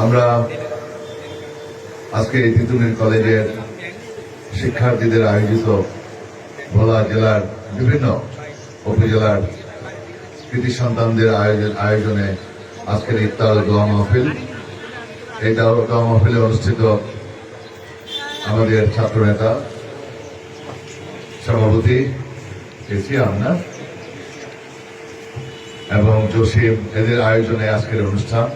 আমরা আজকে তিতুমির কলেজের শিক্ষার্থীদের আয়োজিত ভোলা জেলার বিভিন্ন উপজেলার কৃতি সন্তানদের আয়োজন আজকের ইফতার দোয়া মাহফিল। এই দোয়া মাহফিলে অনুষ্ঠিত আমাদের ছাত্র নেতা, সভাপতি এসি আমরা এবং জসিম, এদের আয়োজনে আজকের অনুষ্ঠান।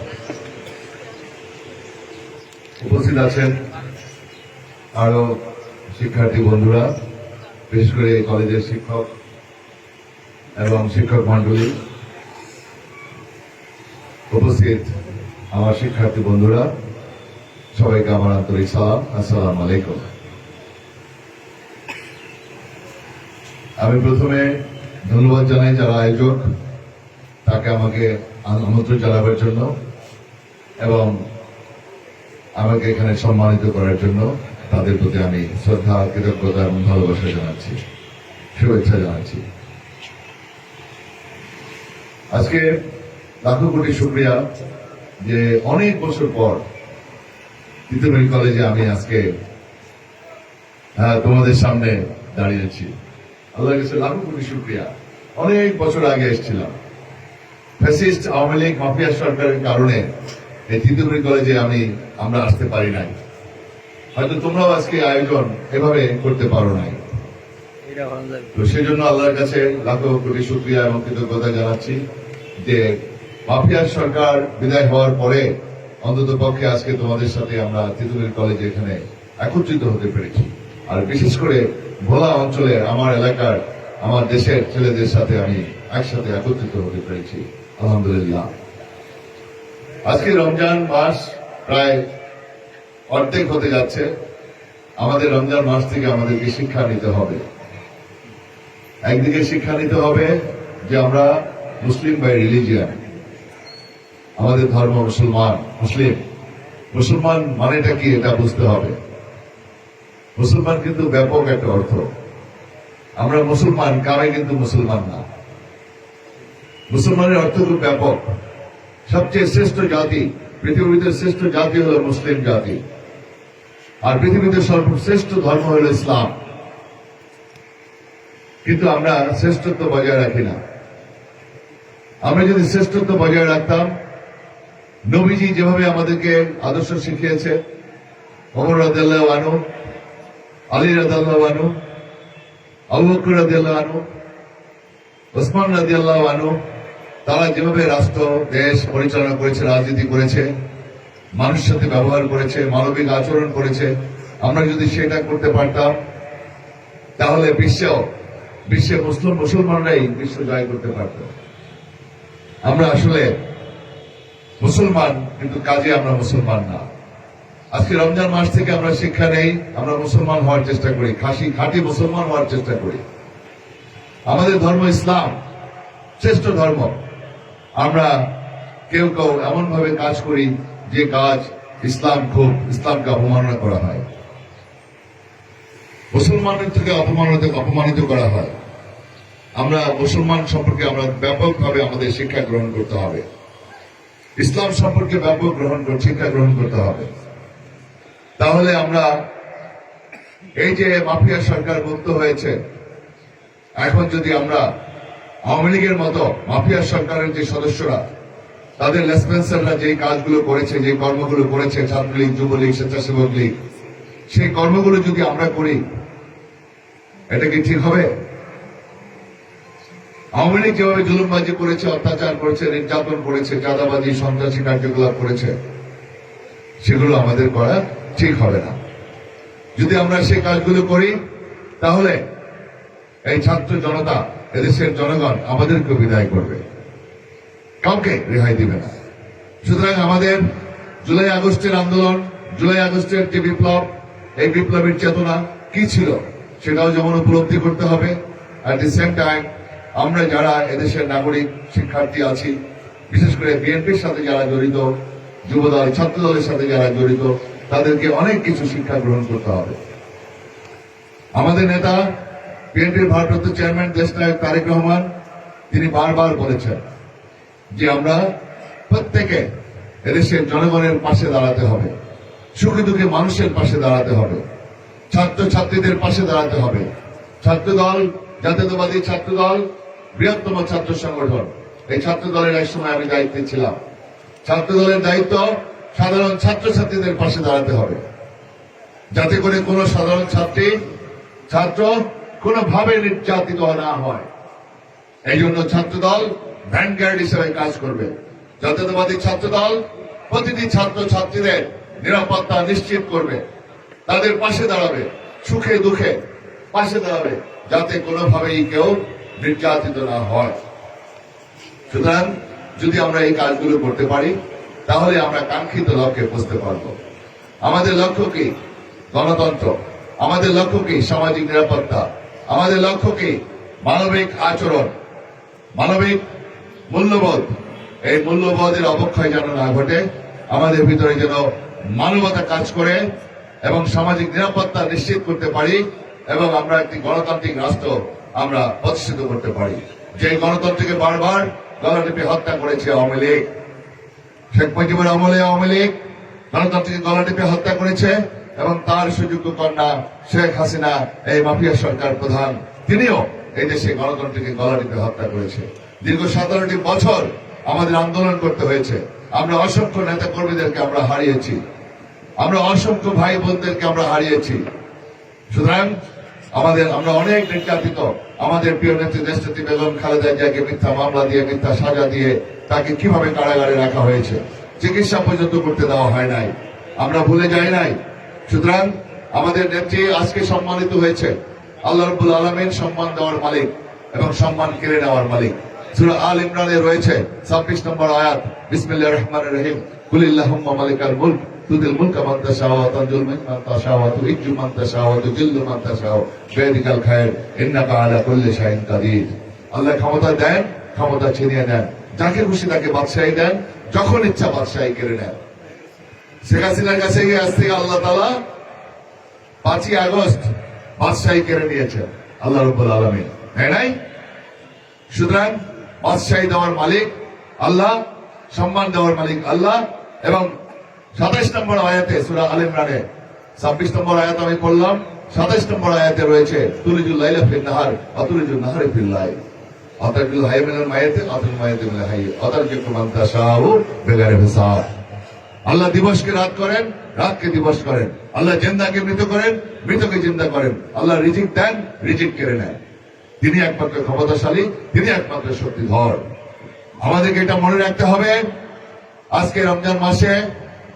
উপস্থিত আছেন আরও শিক্ষার্থী বন্ধুরা, বিশেষ করে কলেজের শিক্ষক এবং শিক্ষক মন্ডলী উপস্থিত আমার শিক্ষার্থী বন্ধুরা, সবাইকে আমার আন্তরিক সালাম, আসসালাম আলাইকুম। আমি প্রথমে ধন্যবাদ জানাই যারা আয়োজক, তাকে আমাকে আমন্ত্রণ জানাবার জন্য এবং আমাকে এখানে সম্মানিত করার জন্য তাদের প্রতি আমি শ্রদ্ধা কৃতজ্ঞতা এবং ভালোবাসা জানাচ্ছি। শুভেচ্ছা জানাচ্ছি। আজকে লাখো কোটি শুক্রিয়া যে অনেক বছর পর তিতুমির কলেজে আমি আজকে হ্যাঁ, তোমাদের সামনে দাঁড়িয়েছি আল্লাহর কাছে লাখো কোটি শুক্রিয়া। অনেক বছর আগে এসেছিলাম। ফ্যাসিস্ট আওয়ামী লীগ মাফিয়া সরকারের কারণে এই তিতুমির কলেজে আমি আমরা আসতে পারি নাই। হয়তো তোমরাও আজকে আয়োজন এভাবে করতে পারো নাই। তো সেই জন্য আল্লাহর কাছে লাখো কোটি শুক্রিয়া এবং কৃতজ্ঞতা জানাচ্ছি যে মাফিয়ার সরকার বিদায় হওয়ার পরে অন্তত পক্ষে আজকে তোমাদের সাথে আমরা তিতুমির কলেজে এখানে একত্রিত হতে পেরেছি। আর বিশেষ করে ভোলা অঞ্চলের আমার এলাকার আমার দেশের ছেলেদের সাথে আমি একসাথে একত্রিত হতে পেরেছি। আলহামদুলিল্লাহ। আজকে রমজান মাস প্রায় অর্ধেক হতে যাচ্ছে। আমাদের রমজান মাস থেকে আমাদেরকে শিক্ষা নিতে হবে। একদিকে শিক্ষা নিতে হবে যে আমরা মুসলিম বাই রিলিজিয়ান। আমাদের ধর্ম মুসলমান, মুসলিম। মুসলমান মানেটা কি এটা বুঝতে হবে। মুসলমান কিন্তু ব্যাপক একটা অর্থ। আমরা মুসলমান কারে কিন্তু মুসলমান না। মুসলমানের অর্থ খুব ব্যাপক। সবচেয়ে শ্রেষ্ঠ জাতি, পৃথিবীতে শ্রেষ্ঠ জাতি হলো মুসলিম জাতি। আর পৃথিবীতে সর্বশ্রেষ্ঠ ধর্ম হলো ইসলাম। কিন্তু আমরা শ্রেষ্ঠত্ব বজায় রাখি না। আমরা যদি শ্রেষ্ঠত্ব বজায় রাখতাম, নবীজি যেভাবে আমাদেরকে আদর্শ শিখিয়েছে অমর রাদিয়াল্লাহ আনু আলী রাদিয়াল্লাহ আনু আবু বকর রাদিয়াল্লাহ আনু ওসমান রাদিয়াল্লাহ আনু তারা যেভাবে রাষ্ট্র, দেশ পরিচালনা করেছে, রাজনীতি করেছে, মানুষের সাথে ব্যবহার করেছে, মানবিক আচরণ করেছে, আমরা যদি সেটা করতে পারতাম, তাহলে বিশ্বেও বিশ্বে মুসলিম, মুসলমানরাই বিশ্ব জয় করতে পারত। আমরা আসলে মুসলমান, কিন্তু কাজে আমরা মুসলমান না। আজকে রমজান মাস থেকে আমরা শিক্ষা নেই, আমরা মুসলমান হওয়ার চেষ্টা করি, খাসি, খাঁটি মুসলমান হওয়ার চেষ্টা করি। আমাদের ধর্ম ইসলাম, শ্রেষ্ঠ ধর্ম। আমরা কেউ কেউ এমন ভাবে কাজ করি যে কাজ ইসলাম খুব, ইসলামকে অপমাননা করা হয়। মুসলমানের থেকে অপমানিত অপমানিত করা হয়। আমরা মুসলমান সম্পর্কে আমরা ব্যাপকভাবে আমাদের শিক্ষা গ্রহণ করতে হবে। ইসলাম সম্পর্কে ব্যাপক গ্রহণ শিক্ষা গ্রহণ করতে হবে। তাহলে আমরা এই যে মাফিয়া সরকার মুক্ত হয়েছে, এখন যদি আমরা আওয়ামী লীগের মতো মাফিয়া সরকারের যে সদস্যরা, তাদের লেসপেন্সাররা যে কাজগুলো করেছে যে কর্মগুলো করেছে, ছাত্রলীগ, যুবলীগ, স্বেচ্ছাসেবক লীগ, সেই কর্মগুলো যদি আমরা করি, এটা কি ঠিক হবে? আওয়ামী লীগ যেভাবে জুলুমবাজি করেছে, অত্যাচার করেছে, নির্যাতন করেছে, চাঁদাবাজি, সন্ত্রাসী কার্যকলাপ করেছে, সেগুলো আমাদের করা ঠিক হবে না। যদি আমরা সেই কাজগুলো করি, তাহলে এই ছাত্র জনতা এদেশের জনগণ আমাদেরকে বিদায় করবে। কাউকে রেহাই দিবে না। সুতরাং আমাদের জুলাই আগস্টের আন্দোলন, জুলাই আগস্টের যে বিপ্লব, এই বিপ্লবের চেতনা কি ছিল সেটাও যেমন উপলব্ধি করতে হবে। অ্যাট দি সেম টাইম আমরা যারা এদেশের নাগরিক, শিক্ষার্থী আছি, বিশেষ করে বিএনপির সাথে যারা জড়িত, যুবদল ছাত্র দলের সাথে যারা জড়িত, তাদেরকে অনেক কিছু শিক্ষা গ্রহণ করতে হবে। আমাদের নেতা বিএনপির ভারপ্রাপ্ত চেয়ারম্যান দেশনায়ক তারেক রহমান, তিনি বারবার বলেছেন যে আমরা প্রত্যেকে এদেশের জনগণের পাশে দাঁড়াতে হবে, সুখে দুঃখে মানুষের পাশে দাঁড়াতে হবে ছাত্র ছাত্রীদের পাশে দাঁড়াতে হবে ছাত্র দল জাতীয়তাবাদী ছাত্র দল বৃহত্তম ছাত্র সংগঠন। এই ছাত্র দলের এক সময় আমি দায়িত্বে ছিলাম। ছাত্র দলের দায়িত্ব সাধারণ ছাত্রছাত্রীদের পাশে দাঁড়াতে হবে। যাতে করে কোনো সাধারণ ছাত্রী, ছাত্র কোনোভাবে নির্যাতিত না হয়। এই জন্য ছাত্র দল ভ্যানগার্ড হিসেবে কাজ করবে। জাতীয়তাবাদী ছাত্র দল প্রতিটি ছাত্র ছাত্রীদের নিরাপত্তা নিশ্চিত করবে। তাদের পাশে দাঁড়াবে, সুখে দুঃখে পাশে দাঁড়াবে, যাতে কোনোভাবেই কেউ নির্যাতিত না হয়। সুতরাং যদি আমরা এই কাজগুলো করতে পারি, তাহলে আমরা কাঙ্ক্ষিত লক্ষ্যে পৌঁছতে পারব। আমাদের লক্ষ্য কি? গণতন্ত্র। আমাদের লক্ষ্য কি? সামাজিক নিরাপত্তা। আমাদের লক্ষ্য কি? মানবিক আচরণ। মানবিক মূল্যবোধ। এই মূল্যবোধের অবক্ষয় যেন না ঘটে, আমাদের ভিতরে যেন মানবতা কাজ করে এবং সামাজিক নিরাপত্তা নিশ্চিত করতে পারি এবং আমরা একটি গণতান্ত্রিক রাষ্ট্র আমরা প্রতিষ্ঠিত করতে পারি। যে গণতন্ত্রকে বারবার গণটিপে হত্যা করেছে আওয়ামী লীগ। শেখ মুজিবুর আমলে আওয়ামী লীগ গণতন্ত্রকে গলা টিপে হত্যা করেছে। এবং তার সুযোগ্য কন্যা শেখ হাসিনা, এই মাফিয়া সরকার প্রধান। তিনিও এই দেশে গণতন্ত্রকে গলা টিপে হত্যা করেছে। দীর্ঘ সতেরোটি বছর আমাদের আন্দোলন করতে হয়েছে। আমরা অসংখ্য নেতা কর্মীদেরকে আমরা হারিয়েছি। আমরা অসংখ্য ভাই বোনদেরকে আমরা হারিয়েছি। সুতরাং আমাদের, আমরা অনেক নির্যাতিত। আমাদের প্রিয় নেত্রী দেশনেত্রী বেগম খালেদা জিয়াকে মিথ্যা মামলা দিয়ে, মিথ্যা সাজা দিয়ে তাকে কীভাবে কারাগারে রাখা হয়েছে? চিকিৎসা পর্যন্ত করতে দেওয়া হয় নাই। আমরা ভুলে যাই নাই। সুতরাং আমাদের নেত্রী আজকে সম্মানিত হয়েছে। আল্লাহ রব্বুল আলমিন সম্মান দেওয়ার মালিক এবং সম্মান কেড়ে নেওয়ার মালিক। সুরা আল ইমরানে রয়েছে ছাব্বিশ নম্বর আয়াত। বিসমিল্লাহ রহমান রহিম। আল্লাহ ক্ষমতা ক্ষমতা ছিনিয়ে নেন। যাকে খুশি তাকে বাদশাহী দেন। যখন ইচ্ছা বাদশাহী কেড়ে নেন। শেখ হাসিনার কাছে গিয়ে আজ থেকে আল্লাহ তাআলা পাঁচই আগস্ট বাদশাহী কেড়ে নিয়েছেন আল্লাহ রব্বুল আলমিন। তাই নাই? সুতরাং বাদশাহী দেওয়ার মালিক আল্লাহ, সম্মান দেওয়ার মালিক আল্লাহ, এবং সাতাইশ নম্বর আয়াতে সুরা আল ইমরানে ছাব্বিশ নম্বর আয়াত আমি পড়লাম, সাতাইশ নম্বর আয়াতে রয়েছে তুলিজুল লাইলা ফিল নাহার অতুলিজুল নাহারে ফিল লাই অতারজুল হাই মিনাল মায়াতে অতুল মায়াতে মিনাল হাই অতারজুল মান তাশাউ বেগারে হিসাব। আল্লাহ দিবসকে রাত করেন, রাতকে দিবস করেন। আল্লাহ জিন্দাকে মৃত করেন, মৃতকে জিন্দা করেন। আল্লাহ রিজিক দেন, রিজিক কেড়ে নেন তিনি একমাত্র ক্ষমতাশালী, তিনি একমাত্র শক্তিধর। আমাদেরকে এটা মনে রাখতে হবে, আজকে রমজান মাসে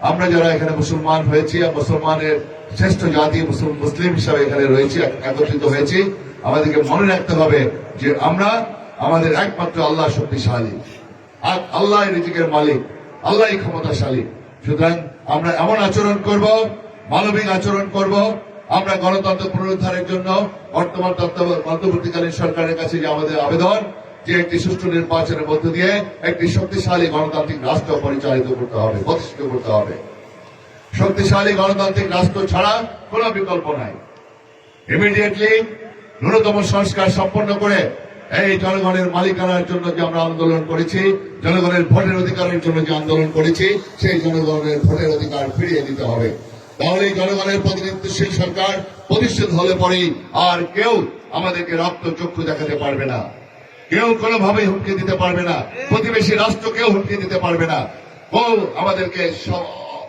আমরা যারা এখানে মুসলমান হয়েছি আর মুসলমানের শ্রেষ্ঠ জাতি মুসলিম মুসলিম হিসাবে এখানে রয়েছি একত্রিত হয়েছি, আমাদেরকে মনে রাখতে হবে যে আমরা আমাদের একমাত্র আল্লাহ শক্তিশালী। আর আল্লাহ রিজিকের মালিক, আল্লাহ ক্ষমতাশালী। সুতরাং আমরা এমন আচরণ করব, মানবিক আচরণ করব, আমরা গণতন্ত্র পুনরুদ্ধারের জন্য বর্তমান অন্তর্বর্তীকালীন সরকারের কাছে যে আমাদের আবেদন যে একটি সুষ্ঠু নির্বাচনের মধ্য দিয়ে একটি শক্তিশালী গণতান্ত্রিক রাষ্ট্র পরিচালিত করতে হবে, প্রতিষ্ঠিত করতে হবে। শক্তিশালী গণতান্ত্রিক রাষ্ট্র ছাড়া কোনো বিকল্প নাই। ইমিডিয়েটলি ন্যূনতম সংস্কার সম্পন্ন করে এই জনগণের মালিকানার জন্য যে আমরা আন্দোলন করেছি, জনগণের ভোটের অধিকারের জন্য যে আন্দোলন করেছি, সেই জনগণের ভোটের অধিকার ফিরিয়ে দিতে হবে। তাহলে জনগণের প্রতিনিধিত্বশীল সরকার প্রতিষ্ঠিত হলে পরেই আর কেউ আমাদেরকে রক্ত চক্ষু দেখাতে পারবে না। কেউ কোনোভাবেই হুমকি দিতে পারবে না। প্রতিবেশী রাষ্ট্র কেউ হুমকি দিতে পারবে না। ও আমাদেরকে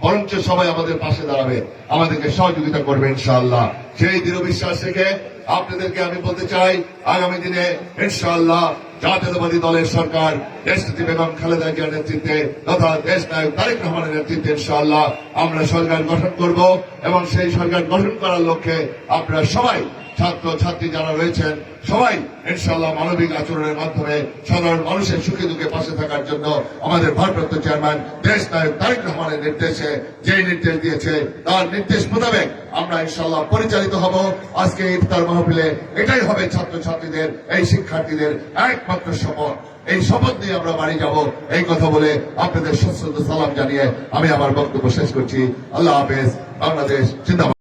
বরঞ্চ সবাই আমাদের পাশে দাঁড়াবে। আমাদেরকে সহযোগিতা করবে ইনশাআল্লাহ। সেই দৃঢ় বিশ্বাস থেকে আপনাদেরকে আমি বলতে চাই, আগামী দিনে ইনশাআল্লাহ জাতীয়তাবাদী দলের সরকার দেশনীতি বেগম খালেদা জিয়ার নেতৃত্বে তথা দেশ নায়ক তারেক রহমানের নেতৃত্বে ইনশাআল্লাহ আমরা সরকার গঠন করব এবং সেই সরকার গঠন করার লক্ষ্যে আপনারা সবাই ছাত্র ছাত্রী যারা রয়েছেন, সবাই ইনশাআল্লাহ মানবিক আচরণের মাধ্যমে সাধারণ মানুষের সুখে দুঃখে পাশে থাকার জন্য আমাদের ভারপ্রাপ্ত চেয়ারম্যান দেশ নায়ক তারেক রহমানের নির্দেশে যে নির্দেশ দিয়েছে, তার নির্দেশ মোতাবেক আমরা ইনশাআল্লাহ পরিচালিত হব। আজকে ইফতার মাহফিলে এটাই হবে ছাত্র ছাত্রীদের এই শিক্ষার্থীদের একমাত্র শপথ। এই শপথ নিয়ে আমরা বাড়ি যাব। এই কথা বলে আপনাদের সশ্রদ্ধ সালাম জানিয়ে আমি আমার বক্তব্য শেষ করছি। আল্লাহ হাফেজ, বাংলাদেশ, জিন্দাবাদ।